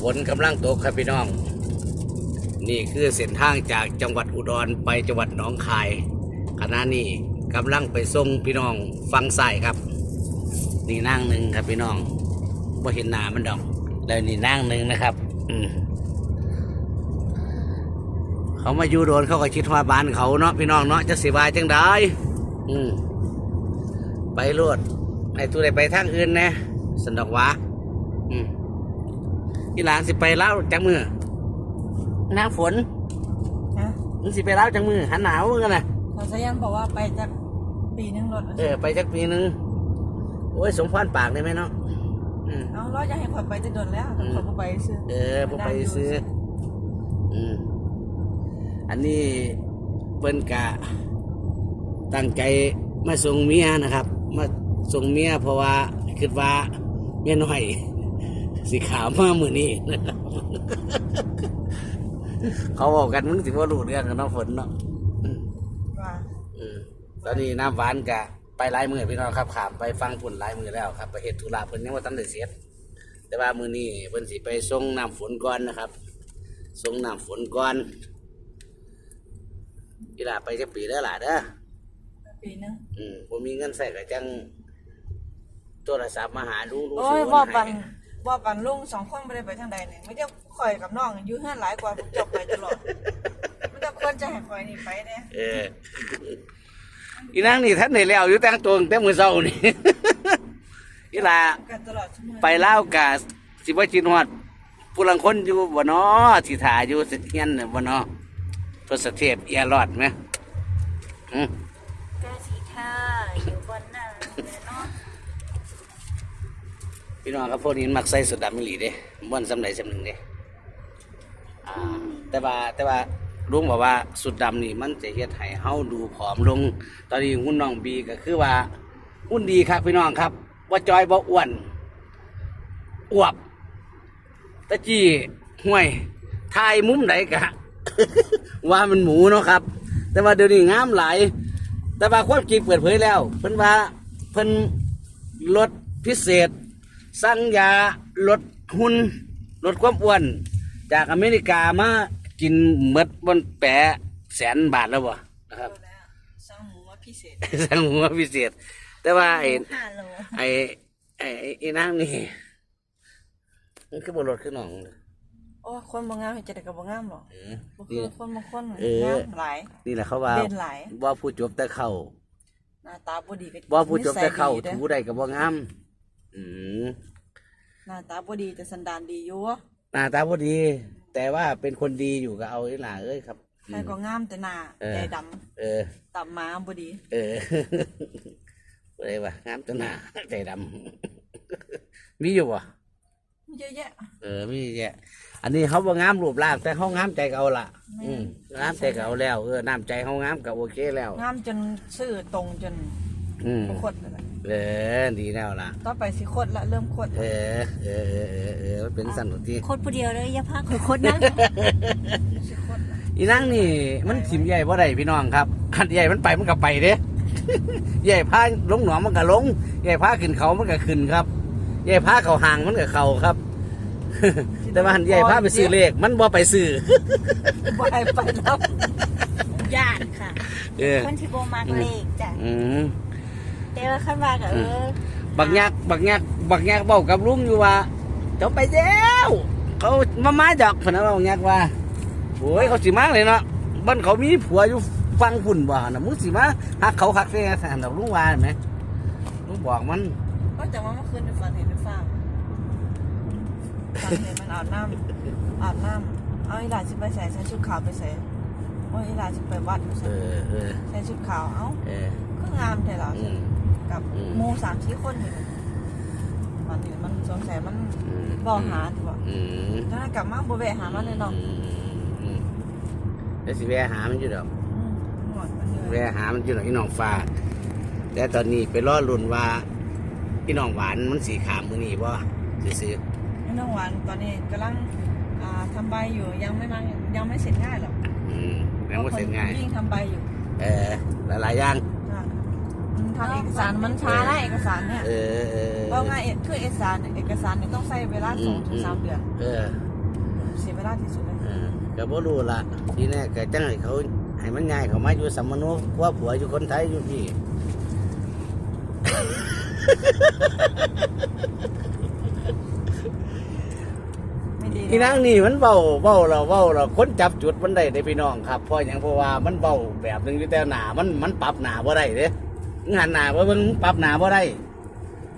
ฝนกำลังตกครับพี่น้อง นี่คือเส้นทางจากจังหวัดอุดรไปจังหวัดหนองคายขณะนี้กำลังไปส่งพี่น้องฟังใสายครับ นี่นั่งหนึ่งครับพี่น้องว่าเห็นหนามันดอก แล้วนี่นั่งหนึ่งนะครับ อืเขามาอยู่โดนเขาก็คิดว่าบ้านเขาเนาะพี่น้องเนาะจะสิบายจังได้อืมไปรวดให้ตัวใดไปทางอื่นนะสันดอกวะ อืมอีหลานสิไปเล่าวจังมือน้ำฝนนะมึงสิไปเล่าวจังมือหันหนาวมึงกันนะเขาสยันบอกว่าไปจากปีนึงรถเออไปจักปีหนึงโอ้ยสมพรปากได้ไหมเนาะอืมเอาร้อยจะให้ข่อยไปจะโดนแล้วแต่ข่อยบ่ไปซื้อเออผมไปซื้ออืมอันนี้เปิ้นกะตั้งใจมาส่งเมียนะครับ มาส่งเมียเพราะว่าคิดว่าเมียน้อย สิขาวมามือนี้นะครับเขาบอกกันมึงสิว่ารู้เรื่องกันเนาะฝนเนาะว่าอืมตอนนี้น้ำหวานกะไปหลายมือพี่น้องครับขามไปฟังฝุ่นหลายมือแล้วครับไปเฮ็ดธุระเพิ่นยังว่าตั้งแต่เสียแต่ว่ามือนี้เพิ่นสิไปส่งน้ำฝนก่อนนะครับส่งน้ำฝนก่อนอีหลาไปจะปีแล้วล่ะเด้อปีนึงอืมผมมีเงินใส่ก็จังโทรศัพท์มาหาลุงลุงโอ้ยสิบ่โอนปันให้ บ่ปันลุงสองคนไม่ได้ไปทางใดเนี่ยไม่ได้ข่อยกับน้องอยู่เฮือนหลายกว่าผมจบไปตลอดไม่ได้ควรจะให้ข่อยนี่ไปเด้เอออีนางนี่ท่านได้แล้วอยู่แต่งตัวตั้งแต่มื้อเช้านี่ อีหลากันตลอดชั่วโมงไปลาวกะสิบ่จินฮอดผู้ลังคนอยู่บ่น้อสิถ่าอยู่สิเฮียนน่ะบ่น้อทศเทพเอียรอดไหมอืม กาสีท่าอยู่บนนั้นเนาะ พี่น้องครับพวกนี้มักใส่สุดดำอีหลีเด้บ่อนสำใดสำหนึ่งเด้อ่าแต่ว่าแต่ว่าลุงบอกว่าสุดดำนี่มันจะเฮ็ดให้เฮาดูผอมลง ตอนนี้หุ่นน้องบีก็คือว่าหุ่นดีครับพี่น้องครับว่าจอยบ่อ้วนอวบตะจี้ห่วยทายมุมไหนกะ ว่ามันหมูเนาะครับ แต่ว่าเดี๋ยวนี้งามหลาย แต่ว่าความจริงเปิดเผยแล้ว เพิ่นว่าเพิ่นลดพิเศษ สั่งยาลดหุ่นลดความอ้วน จากอเมริกามากินเมดบนแปะแสนบาทแล้วบ่นะครับเอาแล้วสั่งหมูมาพิเศษสั่งหัวพิเศษ แต่ว่าไอ้ห้าโลไอ้ไอ้ไอ้ไอ้นางนี่มันคือบรถขึ้นหนองเลยโอ้คนบ่งามเฮ็ดจะได้ก็บ่งามหรอกเออบ่คืนี่อคนบางคนเอองามหลายนี่แหละเขาว่าเด่นหลายว่าผู้จบแต่เข้าหน้าตาบ่ดีก็ว่าผู้จบแต่เข้านิสัยดีถูเด้อได้กับว่างาม อืมหน้าตาบ่ดีแต่สันดานดีอยู่หน้าตาพอดี แต่ว่าเป็นคนดีอยู่ก็เอาไอ้หล่าเอ้ยครับอืใครม ก็งามแต่หน้าเออ ใจดำเออ ตับหมาบ่ดีเออเลยว่างามตัวหน้าใจดำ มีอยู่ป่ะเยอะแยะ เออมีแย่อันนี้เขาบ่งามรูปร่างแต่เขางามใจก็เอาละแม่ อืมงามใจก็เอาแล้วเออน้ำใจเขางามก็โอเคแล้ว งามจนซื่อตรงจน อืมโคตรเลยเออดีแล้วล่ะต่อไปสิโคตรละเริ่มโคตรเออเออเออเออเออมันเป็นสันติโคตรผู้เดียวเลยอย่าพักโคตรนั่งสิโคตรละอีนั่งนี่ มันสิมใหญ่บ่ได้พี่น้องครับขันใหญ่มันไปมันก็ไปเด้ ใหญ่พาลงหนองมันก็ลงใหญ่พาขึ้นเขามันก็ขึ้นครับใหญ่พาเขาห่างมันก็เขาครับ แต่ว่าหันใหญ่พาไปซื้อเลข มันบ่ไปซื้อบ่ให้ไปแล้ว ญาติค่ะ เออคนที่โบมากเลขจ้ะ อืม แต่ว่าขั้นว่าก็เออบักยักบักยักบักยักบอกกับลุงอยู่ว่าเจ้าไปแล้วเขามามาดอกพะนะบักยักว่าโอ้ยเขาสิมาเลยเนาะบ้านเขามีผัวอยู่ฟังพุ่นบ่นะมึงสิมาหักเขาหักเสียสันดอกลุงว่าเห็นไหมลุงบอกมันก็แต่ว่าเมื่อคืนในฝันเห็นในฟาร์มฝันเห็นมันอาบน้ำอาบน้ำเอาอีหลานสิไปใส่ใส่ชุดขาวไปใส่โอ้ยอีหลานสิไปวัดไปใส่ใส่ชุดขาวเอ้าก็งามแท้ล่ะอืม กับอืม หมูสามสี่คนนี่มันนี่มันสงสัยมันอืมบ่หาดีกว่าอืมถ้ากลับมาบ่แวะหามันเลยเนาะอืมอืมเดี๋ยวสิแวะหามันอยู่ดอกอืมหมดมันเลยแวะหามันอยู่ดอกอีน้องฟ้าแต่ตอนนี้ไปรอลุ้นว่าอีน้องหวานมันสีขามมือนี้บ่ซื้อไอ้น้องหวานตอนนี้กำลังอ่าทำใบอยู่ยังไม่มายังไม่เสร็จง่ายหรอกๆอืมแม่งว่าเสร็จง่ายยิ่งทำใบอยู่ เออหลายๆอย่างจ้ะ ทางเอกสารมันช้านะเอกสารเนี่ยเออเออเพราะง่ายเอกคือเอกสารเนี่ยเอกสารเนี่ยต้องใช้เวลาสองถึงสามเดือนเออเสียเวลาที่สุดเลยเออก็บ่รู้ละทีแน่ก็จังให้เขาให้มันง่ายเขามาอยู่สัมมโนครัว่าผัวอยู่คนไทยอยู่พี่ไม่ดีอีนางนี่มันเบาเบาเราเบาเราคนจับจุดมันได้ได้พี่น้องครับเพราะอย่างเพราะว่ามันเบาแบบหนึงอยู่แต่หนามันมันปรับหนาบ่ได้เด้มึ งหันหนาบ่เบิ่งมึงปรับหนาบ่ได้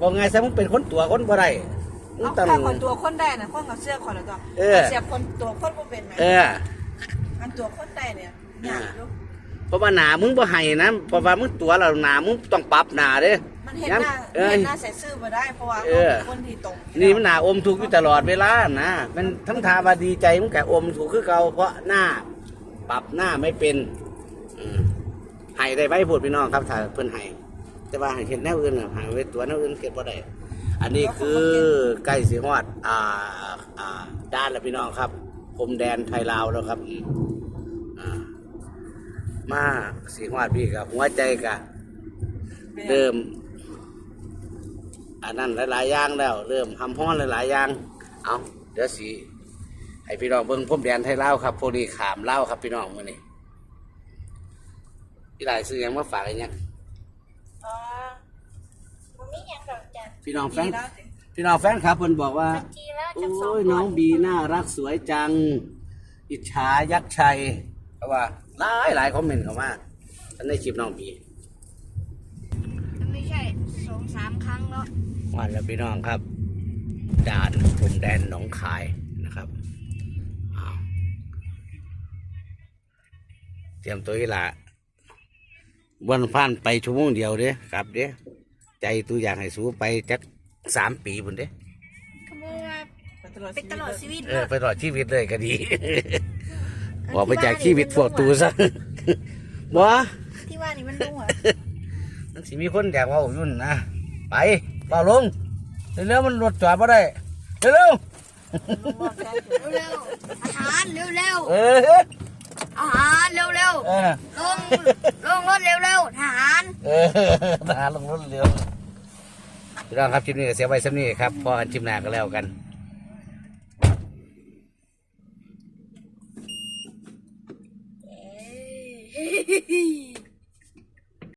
บอกไงซะมึงเป็นคนตัวคนบ่ได้มึงเอาต้องถ้าคนตัวคนได้นะคนกับเสื้อคนละตัวเออ เสียบคนตัวคนบ่เป็นไหมเออ อันตัวคนได้เนี่ยยากอยู่เพราะว่าหนามึงบ่ให้นะเพราะว่ามึงตัวเราหนามึงต้องปรับหนาเด้ มันเห็นหน้าเออเห็นหน้าใส่ซื่อมาได้เพราะว่าเออเขาเป็นคนที่ตรงนี่มันหนาอมทุกข์อยู่ตลอดเวลานะมันทำทาบาดีใจมันแก่อมถูกข์คือเก่าเพราะหน้า ปรับหน้าไม่เป็นอืม ให้ได้ไว้พูดพี่น้องครับถ้าเพิ่นให้แต่ว่าให้เห็นแนวอื่นน่ะให้ไว้ตัวแนวอื่นเก็บบ่ได้อันนี้คือใกล้สิฮอดอ่าอ่าด้านแล้วพี่น้องครับพรมแดนไทยลาวแล้วครับอืมอ่ามาสิฮอดพี่กับหัวใจกับเริ่มอันนั้นหลายๆอย่างแล้ว เริ่มทำห้อนหลายๆอย่าง เอาเดี๋ยวสิให้พี่น้องเบิ่งพรมแดนไทยลาวครับพวกนี้ขามลาวครับพี่น้องมื้อนี้ พี่หลายซื้อหยังมาฝากอีกเนี่ยอ่ามันมีอย่างดอกจันพี่น้องแฟดีนนะสิพี่น้องแฟนครับเพิ่นบอกว่า บัญชีแล้วโอจากสอง้ยน้องบีน่ารักสวยจัง อิจฉายักษ์ชัยเพราะว่าหลายหลายคอมเมนต์เข้ามาฉันได้คลิปน้องบีไม่ใช่สองสามครั้งแล้ววันแล้วพี่น้องครับด่านพรมแดนหนองคายนะครับอ้าวเตรียมตัวอีหละ วันพันไปชั่วโมงเดียวเด้กลับเด้ใจตัวอยากให้สู้ไปจักสามปีพุ่นเด้ขโมยมาไปตลอดเป็นตลอดชีวิตเอเลอยไปตลอดชีวิตเลยก็ดีบอกไปจากชีวิตพวกตูซะบ่ที่ว่านี่มันลุงเหรอมันสิมีคนอยากเว่าอยู่นั่นนะไปเปล่าลงเร็วๆมันรถจอดมาได้เร็วลุงบอกแค่เถอะเร็วๆอาหารเร็วๆเออๆ อาหารเร็วเออๆลงลงรถเร็วๆทหารเออทหารลงรถเร็วพี่น้องครับคลิปนี้ก็เสียไว้สักนี้ครับพอกันคลิปหน้าก็แล้วกันเอ้ย